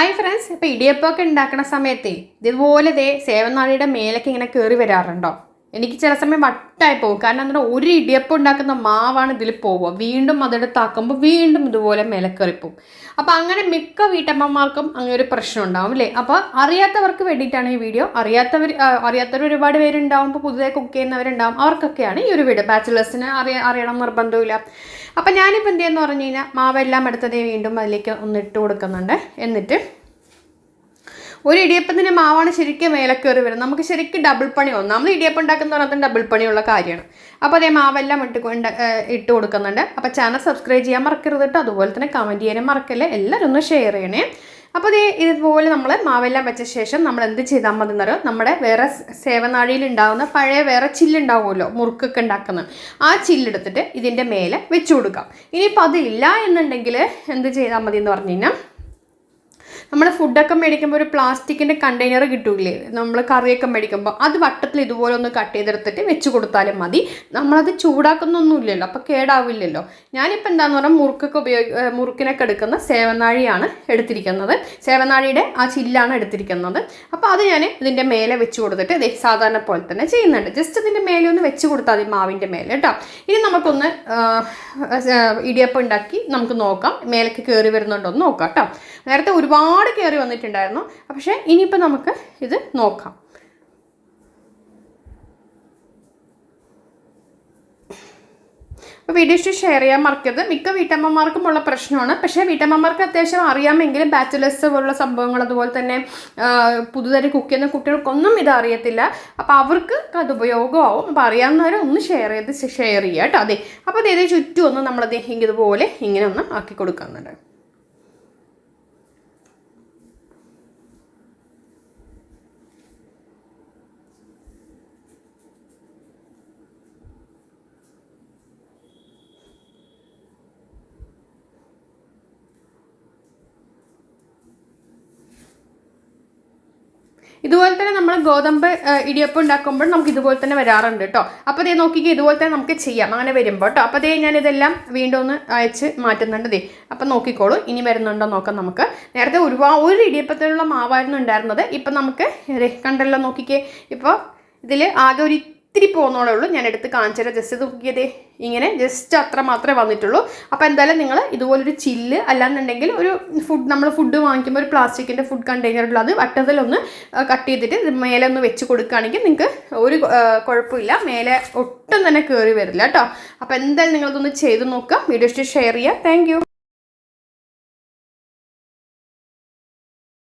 Hi friends ഇപ്പോൾ ഇടിയപ്പമൊക്കെ ഉണ്ടാക്കുന്ന സമയത്തേ ഇതുപോലെ ദേ സേവനാഴിയുടെ മേലൊക്കെ ഇങ്ങനെ കയറി വരാറുണ്ടോ? എനിക്ക് ചില സമയം വട്ടായി പോകും. കാരണം എന്താ ഒരു ഇടിയപ്പം ഉണ്ടാക്കുന്ന മാവാണ് ഇതിൽ പോവുക. വീണ്ടും അതെടുത്താക്കുമ്പോൾ വീണ്ടും ഇതുപോലെ മിലക്കറിപ്പോവും. അപ്പോൾ അങ്ങനെ മിക്ക വീട്ടമ്മമാർക്കും അങ്ങനെ ഒരു പ്രശ്നം ഉണ്ടാവും അല്ലേ? അപ്പോൾ അറിയാത്തവർക്ക് വേണ്ടിയിട്ടാണ് ഈ വീഡിയോ. അറിയാത്തവർ അറിയാത്തവർ ഒരുപാട് പേരുണ്ടാവും. ഇപ്പോൾ പുതുതായി കുക്ക് ചെയ്യുന്നവരുണ്ടാവും. അവർക്കൊക്കെയാണ് ഈ ഒരു വീഡിയോ. ബാച്ചിലേഴ്സിന് അറിയ അറിയണം നിർബന്ധമില്ല അപ്പം ഞാനിപ്പോൾ എന്ത് ചെയ്യുന്നു പറഞ്ഞു കഴിഞ്ഞാൽ മാവെല്ലാം എടുത്തതേ വീണ്ടും അതിലേക്ക് ഒന്ന് ഇട്ട് കൊടുക്കുന്നുണ്ട്. എന്നിട്ട് ഒരു ഇടിയപ്പത്തിന്റെ മാവാണ് ശരിക്കും മേലക്കേറി വരുന്നത്. നമുക്ക് ശരിക്കും ഡബിൾ പണി വന്നു നമ്മൾ ഇടിയപ്പം ഉണ്ടാക്കുന്ന പറഞ്ഞാൽ ഡബിൾ പണിയുള്ള കാര്യമാണ്. അപ്പോൾ അതേ മാവെല്ലാം ഇട്ട് ഇട്ട് കൊടുക്കുന്നുണ്ട്. അപ്പോൾ ചാനൽ സബ്സ്ക്രൈബ് ചെയ്യാൻ മറക്കരുത് കേട്ടോ അതുപോലെ തന്നെ കമന്റ് ചെയ്യാനും മറക്കല്ലേ. എല്ലാവരും ഒന്ന് ഷെയർ ചെയ്യണേ. അപ്പോൾ അതേ ഇതുപോലെ നമ്മൾ മാവെല്ലാം വെച്ച ശേഷം നമ്മൾ എന്ത് ചെയ്താൽ മതി എന്നറിയോ നമ്മുടെ വേറെ സേവനാഴിയിൽ ഉണ്ടാകുന്ന പഴയ വേറെ ചില്ലുണ്ടാവുമല്ലോ? മുറുക്കൊക്കെ ഉണ്ടാക്കുന്നത് ആ ചില്ലെടുത്തിട്ട് ഇതിന്റെ മേലെ വെച്ച് കൊടുക്കാം. ഇനിയിപ്പോൾ അതില്ല എന്നുണ്ടെങ്കിൽ എന്ത് ചെയ്താൽ മതി എന്ന് പറഞ്ഞു കഴിഞ്ഞാൽ നമ്മൾ ഫുഡൊക്കെ മേടിക്കുമ്പോൾ ഒരു പ്ലാസ്റ്റിക്കിന്റെ കണ്ടെയ്നർ കിട്ടൂലേ? നമ്മൾ കറിയൊക്കെ മേടിക്കുമ്പോൾ അത് വട്ടത്തിൽ ഇതുപോലെ ഒന്ന് കട്ട് ചെയ്തെടുത്തിട്ട് വെച്ച് കൊടുത്താലും മതി. നമ്മളത് ചൂടാക്കുന്നൊന്നുമില്ലല്ലോ അപ്പോൾ കേടാവില്ലല്ലോ. ഞാനിപ്പോൾ എന്താന്ന് പറഞ്ഞാൽ മുറുക്കൊക്കെ ഉപയോഗി മുറുക്കിനൊക്കെ എടുക്കുന്ന സേവനാഴിയാണ് എടുത്തിരിക്കുന്നത്. സേവനാഴിയുടെ ആ ചില്ലാണ് എടുത്തിരിക്കുന്നത്. അപ്പോൾ അത് ഞാൻ ഇതിന്റെ മേലെ വെച്ച് കൊടുത്തിട്ട് സാധാരണ പോലെ തന്നെ ചെയ്യുന്നുണ്ട്. ജസ്റ്റ് ഇതിന്റെ മേലെ ഒന്ന് വെച്ച് കൊടുത്താൽ മതി മാവിന്റെ മേലെ കേട്ടോ ഇനി നമുക്കൊന്ന് ഇടിയപ്പം ഉണ്ടാക്കി നമുക്ക് നോക്കാം. മേലേക്ക് കയറി വരുന്നുണ്ടോ എന്ന് നോക്കാം കേട്ടോ നേരത്തെ ഒരുപാട് കയറി വന്നിട്ടുണ്ടായിരുന്നു. പക്ഷേ ഇനിയിപ്പോൾ നമുക്ക് ഇത് നോക്കാം. അപ്പോൾ വീഡിയോ ഷെയർ ചെയ്യാൻ മറക്കരുത്. മിക്ക വീട്ടമ്മമാർക്കും ഉള്ള പ്രശ്നമാണ്. പക്ഷേ വീട്ടമ്മമാർക്ക് അത്യാവശ്യം അറിയാമെങ്കിലും ബാച്ചിലേഴ്സ് പോലുള്ള സംഭവങ്ങൾ അതുപോലെ തന്നെ പുതുതായി കുക്ക് ചെയ്യുന്ന കുട്ടികൾക്കൊന്നും ഇത് അപ്പോൾ അവർക്ക് അത് ഉപയോഗമാവും. അപ്പോൾ അറിയാവുന്നവരെ ഒന്ന് ഷെയർ ചെയ്ത് ഷെയർ ചെയ്യുക കേട്ടോ. അതെ. അപ്പോൾ അതേ ചുറ്റും ഒന്ന് നമ്മളത് ഇതുപോലെ ഇങ്ങനെ ഒന്ന് ആക്കി കൊടുക്കുന്നുണ്ട് ഇതുപോലെ തന്നെ നമ്മൾ ഗോതമ്പ് ഇടിയപ്പം ഉണ്ടാക്കുമ്പോൾ നമുക്ക് ഇതുപോലെ തന്നെ വരാറുണ്ട് കേട്ടോ അപ്പോൾ ദേ നോക്കിക്കേ ഇതുപോലെ തന്നെ നമുക്ക് ചെയ്യാം. അങ്ങനെ വരുമ്പോൾ കേട്ടോ അപ്പോൾ അതേ ഞാൻ ഇതെല്ലാം വീണ്ടും ഒന്ന് അയച്ച് മാറ്റുന്നുണ്ട് ദേ. അപ്പം നോക്കിക്കോളൂ. ഇനി വരുന്നുണ്ടോ നോക്കാം നമുക്ക്. നേരത്തെ ഒരുപാട് ഒരു ഇടിയപ്പത്തിലുള്ള മാവായിരുന്നു ഉണ്ടായിരുന്നത്. ഇപ്പം നമുക്ക് കണ്ടല്ലോ നോക്കിക്കേ. ഇപ്പോൾ ഇതിൽ ആകെ ഒരു ഇത്തിരി പോകുന്നോളേ ഉള്ളൂ. ഞാൻ എടുത്ത് കാണിച്ചുതരാം ജസ്റ്റ് നോക്കിയതേ ഇങ്ങനെ ജസ്റ്റ് അത്ര മാത്രമേ വന്നിട്ടുള്ളൂ. അപ്പോൾ എന്തായാലും നിങ്ങൾ ഇതുപോലൊരു ചില്ല് അല്ലാന്നുണ്ടെങ്കിൽ ഒരു ഫുഡ് നമ്മൾ ഫുഡ് വാങ്ങിക്കുമ്പോൾ ഒരു പ്ലാസ്റ്റിക്കിന്റെ ഫുഡ് കണ്ടെയ്നറിൽ അത് വട്ടത്തിലൊന്ന് കട്ട് ചെയ്തിട്ട് മേലെ ഒന്ന് വെച്ച് കൊടുക്കുകയാണെങ്കിൽ നിങ്ങൾക്ക് ഒരു കുഴപ്പമില്ല. മേലെ ഒട്ടും തന്നെ കയറി വരില്ല കേട്ടോ. അപ്പോൾ എന്തായാലും നിങ്ങളതൊന്ന് ചെയ്ത് നോക്കുക. വീഡിയോ ഷെയർ ചെയ്യുക. താങ്ക്